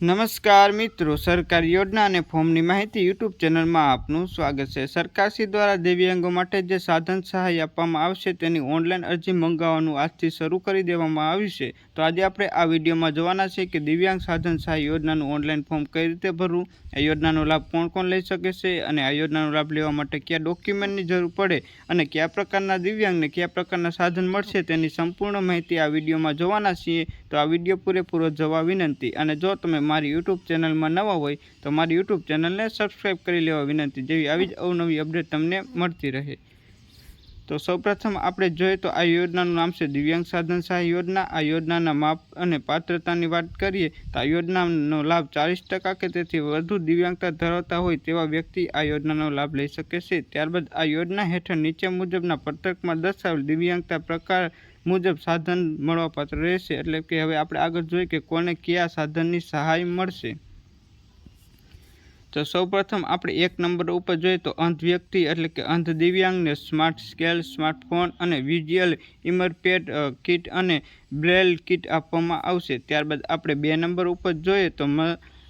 નમસ્કાર મિત્રો, સરકારી યોજના અને ફોર્મની માહિતી યુટ્યુબ ચેનલમાં આપનું સ્વાગત છે. સરકારશ્રી દ્વારા દિવ્યાંગો માટે જે સાધન સહાય આપવામાં આવશે તેની ઓનલાઈન અરજી મંગાવવાનું આજથી શરૂ કરી દેવામાં આવ્યું છે. તો આજે આપણે આ વિડીયોમાં જોવાના છે કે દિવ્યાંગ સાધન સહાય યોજનાનું ઓનલાઈન ફોર્મ કઈ રીતે ભરવું, આ યોજનાનો લાભ કોણ કોણ લઈ શકે છે અને આ યોજનાનો લાભ લેવા માટે કયા ડોક્યુમેન્ટની જરૂર પડે અને કયા પ્રકારના દિવ્યાંગને કયા પ્રકારના સાધન મળશે તેની સંપૂર્ણ માહિતી આ વિડીયોમાં જોવાના છીએ. તો આ વીડિયો પૂરેપૂરો જોવા વિનંતી અને જો તમે મારી યુટ્યુબ ચેનલમાં નવા હોય તો મારી યુટ્યુબ ચેનલને સબસ્ક્રાઈબ કરી લેવા વિનંતી જેવી આવી જ અવનવી અપડેટ તમને મળતી રહે. તો સૌપ્રથમ આપણે જોઈએ તો આ યોજનાનું નામ છે દિવ્યાંગ સાધન સહાય યોજના. આ યોજનાના માપ અને પાત્રતાની વાત કરીએ તો આ યોજનાનો લાભ ચાલીસ ટકા કે તેથી વધુ દિવ્યાંગતા ધરાવતા હોય તેવા વ્યક્તિ આ યોજનાનો લાભ લઈ શકે છે. ત્યારબાદ આ યોજના હેઠળ નીચે મુજબના પત્રકમાં દર્શાવેલ દિવ્યાંગતા પ્રકાર મુજબ સાધન મળવાપાત્ર રહેશે. એટલે કે હવે આપણે આગળ જોઈએ કે કોને કયા સાધનની સહાય મળશે. તો સૌપ્રથમ આપણે એક નંબર ઉપર જોઈએ તો અંધ વ્યક્તિ એટલે કે અંધ દિવ્યાંગને સ્માર્ટ સ્કેલ, સ્માર્ટફોન અને વિઝ્યુઅલ ઇમરપેડ કિટ અને બ્રેલ કિટ આપવામાં આવશે. ત્યારબાદ આપણે બે નંબર ઉપર જોઈએ તો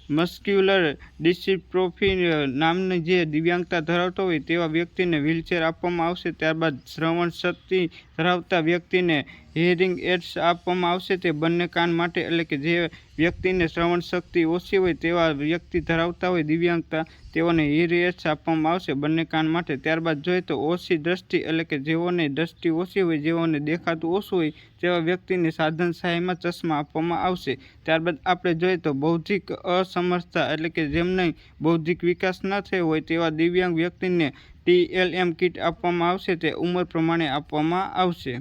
મસ્ક્યુલર ડિસિપ્રોફી નામની જે દિવ્યાંગતા ધરાવતો હોય તેવા વ્યક્તિને વ્હીલચેર આપવામાં આવશે. ત્યારબાદ શ્રવણ શક્તિ ધરાવતા વ્યક્તિને હિયરિંગ એડ્સ આપવામાં આવશે. તે બંને કાન માટે એટલે કે જે વ્યક્તિને શ્રવણ શક્તિ ઓછી હોય તેવા વ્યક્તિ ધરાવતા હોય દિવ્યાંગતા તેઓને હિયરિંગ આપવામાં આવશે બંને કાન માટે. ત્યારબાદ જોઈએ તો ઓછી દ્રષ્ટિ એટલે કે જેઓને દ્રષ્ટિ ઓછી હોય, જેઓને દેખાતું ઓછું હોય, તેવા વ્યક્તિને સાધન સહાયમાં ચશ્મા આપવામાં આવશે. ત્યારબાદ આપણે જોઈએ તો બૌદ્ધિક અસમર્થતા એટલે કે જેમને બૌદ્ધિક વિકાસ ન થયો હોય તેવા દિવ્યાંગ વ્યક્તિને ટીએલએમ કિટ આપવામાં આવશે, તે ઉંમર પ્રમાણે આપવામાં આવશે.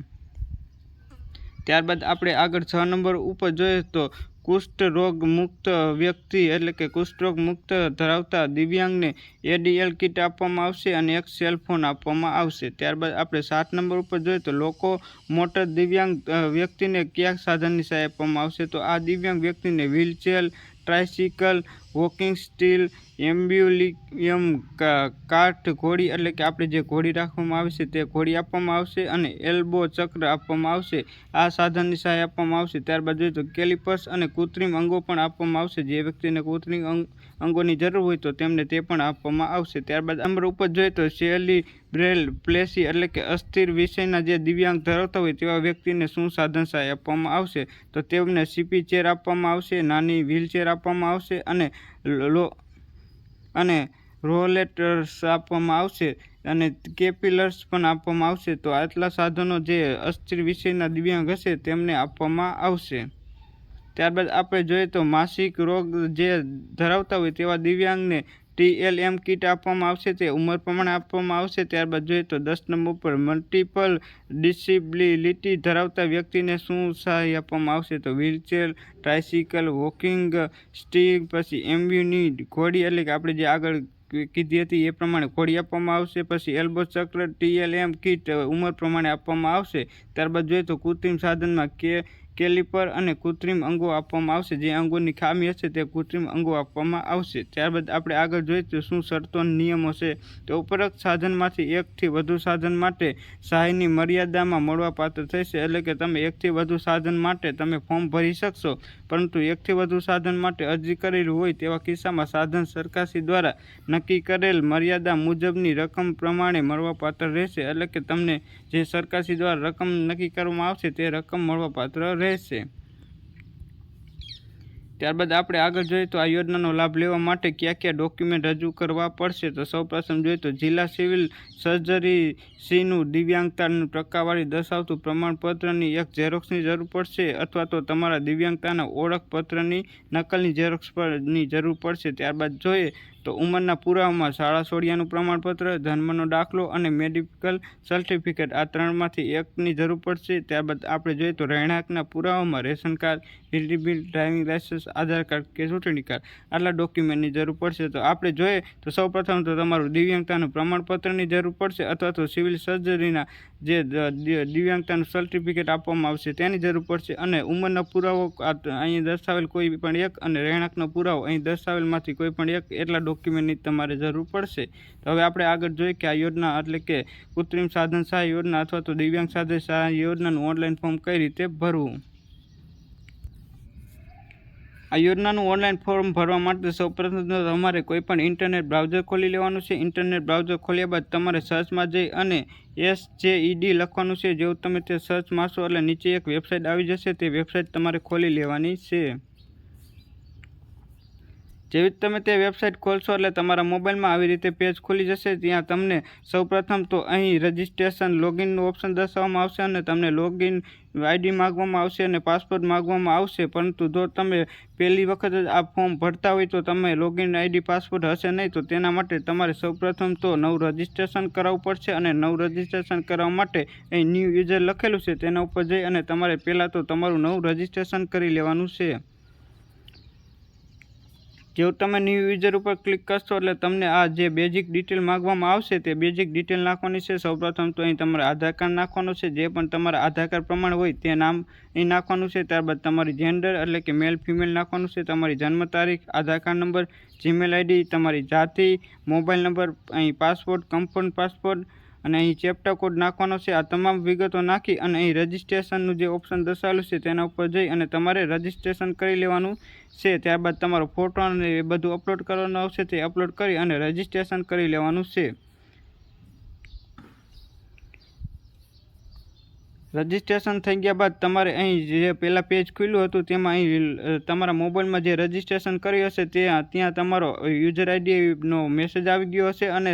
ત્યારબાદ આપણે આગળ છ નંબર ઉપર જોઈએ તો કુષ્ઠ રોગ મુક્ત વ્યક્તિ એટલે કે કુષ્ઠરોગ મુક્ત ધરાવતા દિવ્યાંગને એડીએલ કિટ આપવામાં આવશે અને એક સેલફોન આપવામાં આવશે. ત્યારબાદ આપણે સાત નંબર ઉપર જોઈએ તો લોકો મોટર દિવ્યાંગ વ્યક્તિને કયા સાધનની સહાય આપવામાં આવશે? તો આ દિવ્યાંગ વ્યક્તિને વ્હીલચેર, ટ્રાયસિકલ વોકિંગ સ્ટીલ એમ્બ્યુલિયમ કાઠ ઘોડી એટલે કે આપણે જે ઘોડી રાખવામાં આવે છે તે ઘોડી આપવામાં આવશે અને એલ્બો ચક્ર આપવામાં આવશે. આ સાધનની સહાય આપવામાં આવશે. ત્યારબાદ જોઈએ તો કેલિપર્સ અને કૃત્રિમ અંગો પણ આપવામાં આવશે. જે વ્યક્તિને કૃત્રિમ અંગોની જરૂર હોય તો તેમને તે પણ આપવામાં આવશે. ત્યારબાદ નંબર ઉપર જોઈએ તો શેલી બ્રેલ પ્લેસી એટલે કે અસ્થિર વિષયના જે દિવ્યાંગ ધરાવતા હોય તેવા વ્યક્તિને શું સાધન સહાય આપવામાં આવશે? તો તેમને સીપી ચેર આપવામાં આવશે, નાની વ્હીલચેર આપવામાં આવશે અને લો અને રોલેટર્સ આપવામાં આવશે અને કેપિલર્સ પણ આપવામાં આવશે. તો આટલા સાધનો જે અસ્થિર વિષયના દિવ્યાંગ હશે તેમને આપવામાં આવશે. ત્યારબાદ આપણે જોઈએ તો માસિક રોગ જે ધરાવતા હોય તેવા દિવ્યાંગને ટીએલએમ કીટ આપવામાં આવશે, તે ઉંમર પ્રમાણે આપવામાં આવશે, ત્યારબાદ જોઈએ તો દસ નંબર પર મલ્ટિપલ ડિસેબિલિટી ધરાવતા વ્યક્તિને શું સહાય આપવામાં આવશે? તો વ્હીલચેર, ટ્રાયસિકલ, વોકિંગ સ્ટીક પછી એમ્બ્યુની ઘોડી એટલે કે આપણે જે આગળ કીધી હતી એ પ્રમાણે ઘોડી આપવામાં આવશે, પછી એલ્બો ચક્ર, ટીએલએમ કીટ ઉંમર પ્રમાણે આપવામાં આવશે. ત્યારબાદ જોઈએ તો કૃત્રિમ સાધનમાં કે કેલિપર અને કૃત્રિમ અંગો આપવામાં આવશે. જે અંગોની ખામી હશે તે કૃત્રિમ અંગો આપવામાં આવશે. ત્યારબાદ આપણે આગળ જોઈએ તો શું શરતો નિયમો છે. તો ઉપરોક્ત સાધનમાંથી એકથી વધુ સાધન માટે સહાયની મર્યાદામાં મળવાપાત્ર થશે. એટલે કે તમે એકથી વધુ સાધન માટે તમે ફોર્મ ભરી શકશો. પરંતુ એકથી વધુ સાધન માટે અરજી કરેલી હોય તેવા કિસ્સામાં સાધન સરકારશ્રી દ્વારા નક્કી કરેલ મર્યાદા મુજબની રકમ પ્રમાણે મળવાપાત્ર રહેશે એટલે કે તમને જે સરકારશ્રી દ્વારા રકમ નક્કી કરવામાં આવશે તે રકમ મળવાપાત્ર રહેશે. ત્યારબાદ આપણે આગળ જોઈએ તો આ યોજનાનો લાભ લેવા માટે કયા કયા ડોક્યુમેન્ટ રજૂ કરવા પડશે? તો સૌપ્રથમ જોઈએ તો જિલ્લા સિવિલ સર્જરી સીનું દિવ્યાંગતાનું ટકાવારી દર્શાવતું પ્રમાણપત્રની એક ઝેરોક્ષની જરૂર પડશે અથવા તો તમારા દિવ્યાંગતાના ઓળખપત્રની નકલની ઝેરોક્ષ પરની જરૂર પડશે. ત્યારબાદ જોઈએ તો ઉંમરના પુરાવામાં શાળા છોડ્યાનું પ્રમાણપત્ર, જન્મનો દાખલો અને મેડિકલ સર્ટિફિકેટ આ ત્રણમાંથી એકની જરૂર પડશે. ત્યારબાદ આપણે જોઈએ તો રહેણાંકના પુરાવામાં રેશન કાર્ડ, વીજળી bill, driving licence, Aadhaar card કે ચૂંટણી કાર્ડ આટલા ડોક્યુમેન્ટની જરૂર પડશે. તો આપણે જોઈએ તો સૌપ્રથમ તો તમારું દિવ્યાંગતાનું પ્રમાણપત્રની જરૂર પડશે અથવા તો સિવિલ સર્જરીના જે દિવ્યાંગતાનું સર્ટિફિકેટ આપવામાં આવશે તેની જરૂર પડશે અને ઉંમરનો પુરાવો અહીં દર્શાવેલ કોઈ પણ એક અને રહેણાંકનો પુરાવો અહીં દર્શાવેલમાંથી કોઈ પણ એક, એટલા ડોક્યુમેન્ટની તમારે જરૂર પડશે. તો હવે આપણે આગળ જોઈએ કે આ યોજના એટલે કે કૃત્રિમ સાધન સહાય યોજના અથવા તો દિવ્યાંગ સાધન સહાય યોજનાનું ઓનલાઈન ફોર્મ કઈ રીતે ભરવું? આ યોજનાનું ઓનલાઈન ફોર્મ ભરવા માટે સૌપ્રથમ તમારે કોઈપણ ઇન્ટરનેટ બ્રાઉઝર ખોલી લેવાનું છે. ઇન્ટરનેટ બ્રાઉઝર ખોલ્યા બાદ તમારે સર્ચમાં જઈ અને એસ જે ઈડી લખવાનું છે. જેવું તમે તે સર્ચ મારશો એટલે નીચે એક વેબસાઇટ આવી જશે. તે વેબસાઇટ તમારે ખોલી લેવાની છે. જેવી જ તમે તે વેબસાઇટ ખોલશો એટલે તમારા મોબાઈલમાં આવી રીતે પેજ ખુલી જશે ત્યાં તમને સૌપ્રથમ તો અહીં રજિસ્ટ્રેશન લોગિનનું ઓપ્શન દર્શાવવામાં આવશે અને તમને લોગિન આઈડી માગવામાં આવશે અને પાસવર્ડ માગવામાં આવશે. પરંતુ જો તમે પહેલી વખત જ આ ફોર્મ ભરતા હોય તો તમે લોગિન આઈડી, પાસવર્ડ હશે નહીં. તો તેના માટે તમારે સૌપ્રથમ તો નવું રજિસ્ટ્રેશન કરાવવું પડશે અને નવું રજિસ્ટ્રેશન કરવા માટે અહીં ન્યૂ યુઝર લખેલું છે. તેના ઉપર જઈ અને તમારે પહેલાં તો તમારું નવું રજિસ્ટ્રેશન કરી લેવાનું છે. જેવું તમે ન્યૂ યુઝર ઉપર ક્લિક કરશો એટલે તમને આ જે બેઝિક ડિટેલ માગવામાં આવશે તે બેઝિક ડિટેલ નાખવાની છે. સૌપ્રથમ તો અહીં તમારે આધાર કાર્ડ નાખવાનું છે. જે પણ તમારા આધાર કાર્ડ પ્રમાણે હોય તે નામ અહીં નાખવાનું છે. ત્યારબાદ તમારી જેન્ડર એટલે કે મેલ ફિમેલ નાખવાનું છે. તમારી જન્મ તારીખ, Aadhaar card number Gmail ID તમારી જાતિ મોબાઈલ નંબર અહીં પાસપોર્ટ કમ્ફર્ટ પાસપોર્ટ અને અહીં ચેપ્ટર કોડ નાખવાનો છે. આ તમામ વિગતો નાખી અને અહીં રજિસ્ટ્રેશનનું જે ઓપ્શન દર્શાવેલું છે તેના ઉપર જઈ અને તમારે રજિસ્ટ્રેશન કરી લેવાનું છે. ત્યારબાદ તમારો ફોટો અને એ બધું અપલોડ કરવાનું આવશે તે અપલોડ કરી અને રજિસ્ટ્રેશન કરી લેવાનું છે. રજિસ્ટ્રેશન થઈ ગયા બાદ તમારે અહીં જે પહેલાં પેજ ખુલ્યું હતું તેમાં અહીં તમારા મોબાઈલમાં જે રજિસ્ટ્રેશન કર્યું હશે ત્યાં ત્યાં તમારો યુઝર આઈડીનો મેસેજ આવી ગયો હશે અને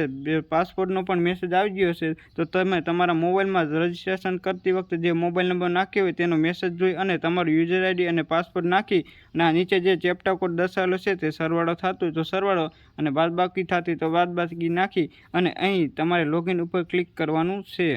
પાસપોર્ટનો પણ મેસેજ આવી ગયો હશે. તો તમે તમારા મોબાઈલમાં રજિસ્ટ્રેશન કરતી વખતે જે મોબાઈલ નંબર નાખ્યો હોય તેનો મેસેજ જોઈ અને તમારું યુઝર આઈડી અને પાસપોર્ટ નાખી અને નીચે જે ચેપ્ટા કોડ દર્શાવેલો છે તે સરવાળો થતો તો સરવાળો અને બાદબાકી થતી તો બાદબાકી નાખી અને અહીં તમારે લોગિન ઉપર ક્લિક કરવાનું છે.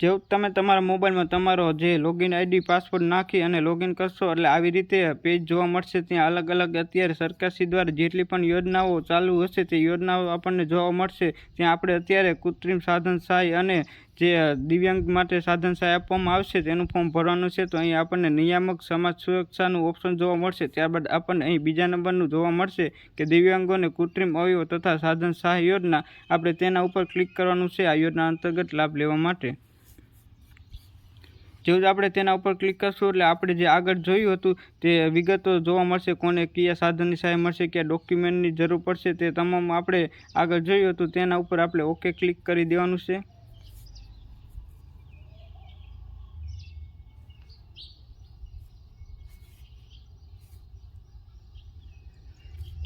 જેવું તમે તમારા મોબાઈલમાં તમારો જે લોગિન આઈડી પાસવર્ડ નાખી અને લોગિન કરશો એટલે આવી રીતે પેજ જોવા મળશે. ત્યાં અલગ અલગ અત્યારે સરકારશ્રી દ્વારા જેટલી પણ યોજનાઓ ચાલુ હશે તે યોજનાઓ આપણને જોવા મળશે. ત્યાં આપણે અત્યારે કૃત્રિમ સાધન સહાય અને જે દિવ્યાંગ માટે સાધન સહાય આપવામાં આવશે તેનું ફોર્મ ભરવાનું છે. તો અહીં આપણને નિયામક સમાજ સુરક્ષાનું ઓપ્શન જોવા મળશે. ત્યારબાદ આપણને અહીં બીજા નંબરનું જોવા મળશે કે દિવ્યાંગોને કૃત્રિમ અવયવ તથા સાધન સહાય યોજના. આપણે તેના ઉપર ક્લિક કરવાનું છે. આ યોજના અંતર્ગત લાભ લેવા માટે. જ આપણે તેના ઉપર ક્લિક કરશું એટલે આપણે જે આગળ જોયું હતું તે વિગતો જોવા મળશે. કોને કયા સાધનની સહાય મળશે, કયા ડોક્યુમેન્ટની જરૂર પડશે તે તમામ આપણે આગળ જોયું હતું. તેના ઉપર આપણે ઓકે ક્લિક કરી દેવાનું છે.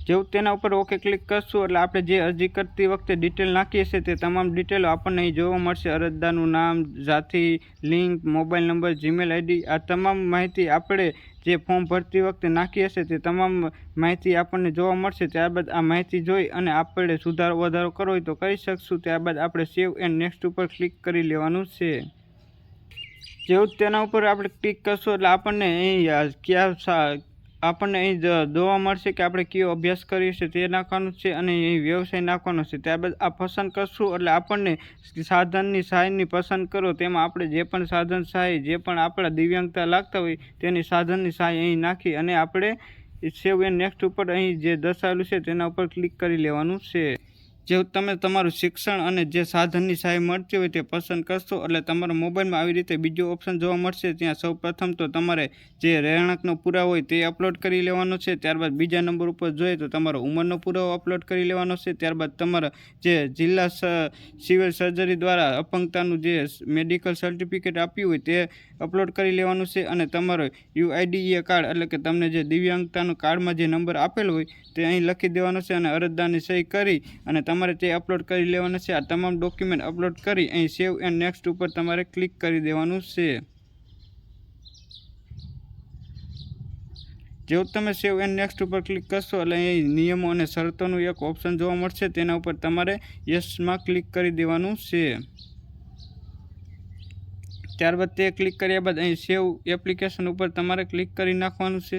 જેવું તેના ઉપર ઓકે ક્લિક કરશું એટલે આપણે જે અરજી કરતી વખતે ડિટેલ નાખીએ છીએ તે તમામ ડિટેલો આપણને અહીં જોવા મળશે. અરજદારનું નામ, જાતિ link mobile number Gmail ID આ તમામ માહિતી આપણે જે ફોર્મ ભરતી વખતે નાખી હશે તે તમામ માહિતી આપણને જોવા મળશે. ત્યારબાદ આ માહિતી જોઈ અને આપણે સુધારો, વધારો કરવો હોય તો કરી શકશું. ત્યારબાદ આપણે સેવ એન્ડ નેક્સ્ટ ઉપર ક્લિક કરી લેવાનું છે. જેવું તેના ઉપર આપણે ક્લિક કરશું એટલે આપણને અહીં કયા આપણને અહીં જોવા મળશે કે આપણે કયો અભ્યાસ કર્યો છે તે નાખવાનું છે અને અહીં વ્યવસાય નાખવાનો છે. ત્યારબાદ આ પસંદ કરશું એટલે આપણને સાધનની સહાયની પસંદ કરો, તેમાં આપણે જે પણ સાધન સહાય જે પણ આપણા દિવ્યાંગતા લાગતા હોય તેની સાધનની સહાય અહીં નાખી અને આપણે સેવ એન્ડ નેક્સ્ટ ઉપર અહીં જે દર્શાવેલું છે તેના ઉપર ક્લિક કરી લેવાનું છે. જેવું તમે તમારું શિક્ષણ અને જે સાધનની સહાય મળતી હોય તે પસંદ કરશો, એટલે તમારા મોબાઈલમાં આવી રીતે બીજો ઓપ્શન જોવા મળશે. ત્યાં સૌ પ્રથમ તો તમારે જે રહેણાંકનો પુરાવો હોય તે અપલોડ કરી લેવાનો છે. ત્યારબાદ બીજા નંબર ઉપર જોઈએ તો તમારો ઉંમરનો પુરાવો અપલોડ કરી લેવાનો છે. ત્યારબાદ તમારા જે જિલ્લા સિવિલ સર્જરી દ્વારા અપંગતાનું જે મેડિકલ સર્ટિફિકેટ આપ્યું હોય તે અપલોડ કરી લેવાનું છે અને તમારો યુઆઈડીએ કાર્ડ એટલે કે તમને જે દિવ્યાંગતાનું કાર્ડમાં જે નંબર આપેલો હોય તે અહીં લખી દેવાનો છે અને અરજદારની સહી કરી અને તમારે તે અપલોડ કરી લેવાનું છે. આ તમામ ડોક્યુમેન્ટ અપલોડ કરી અહીં સેવ એન્ડ નેક્સ્ટ ઉપર તમારે ક્લિક કરી દેવાનું છે. જેવું તમે સેવ એન્ડ નેક્સ્ટ ઉપર ક્લિક કરશો એટલે અહીં નિયમો અને શરતોનું એક ઓપ્શન જોવા મળશે. તેના ઉપર તમારે યસમાં ક્લિક કરી દેવાનું છે. ત્યારબાદ તે ક્લિક કર્યા બાદ અહીં સેવ એપ્લિકેશન ઉપર તમારે ક્લિક કરી નાખવાનું છે.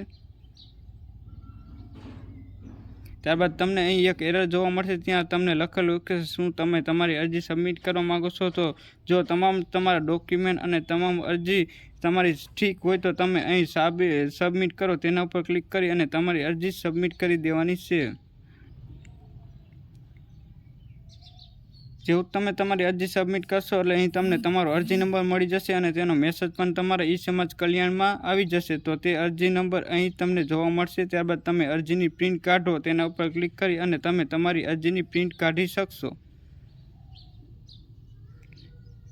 ત્યારબાદ તમને અહીં એક એરર જોવા મળશે, ત્યાં તમને લખેલું કે શું તમે તમારી અરજી સબમિટ કરવા માંગો છો. તો જો તમામ તમારા ડોક્યુમેન્ટ અને તમામ અરજી તમારી ઠીક હોય તો તમે અહીં સાબી સબમિટ કરો, તેના ઉપર ક્લિક કરી અને તમારી અરજી સબમિટ કરી દેવાની છે. જેવું તમે તમારી અરજી સબમિટ કરશો એટલે અહીં તમને તમારો અરજી નંબર મળી જશે અને તેનો મેસેજ પણ તમારા ઈ સમાજ કલ્યાણમાં આવી જશે. તો તે અરજી નંબર અહીં તમને જોવા મળશે. ત્યારબાદ તમે અરજીની પ્રિન્ટ કાઢો તેના ઉપર ક્લિક કરી અને તમે તમારી અરજીની પ્રિન્ટ કાઢી શકશો.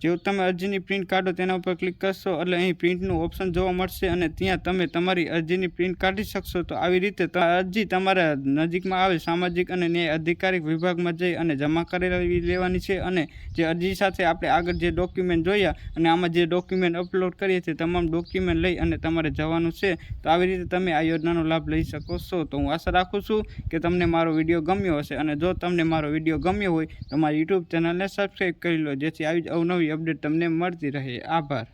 જેવું તમે અરજીની પ્રિન્ટ કાઢો તેના ઉપર ક્લિક કરશો એટલે અહીં પ્રિન્ટનું ઓપ્શન જોવા મળશે અને ત્યાં તમે તમારી અરજીની પ્રિન્ટ કાઢી શકશો. તો આવી રીતે અરજી તમારા નજીકમાં આવે સામાજિક અને ન્યાય અધિકારિક વિભાગમાં જઈ અને જમા કરાવી લેવાની છે અને જે અરજી સાથે આપણે આગળ જે ડોક્યુમેન્ટ જોયા અને આમાં જે ડોક્યુમેન્ટ અપલોડ કરીએ છીએ તમામ ડોક્યુમેન્ટ લઈ અને તમારે જવાનું છે. તો આવી રીતે તમે આ યોજનાનો લાભ લઈ શકો છો. તો હું આશા રાખું છું કે તમને મારો વીડિયો ગમ્યો હશે અને જો તમને મારો વીડિયો ગમ્યો હોય તો મારી યુટ્યુબ ચેનલને સબસ્ક્રાઈબ કરી લો જેથી આવી જ અવનવી અપડેટ તમને મળતી રહે. આભાર.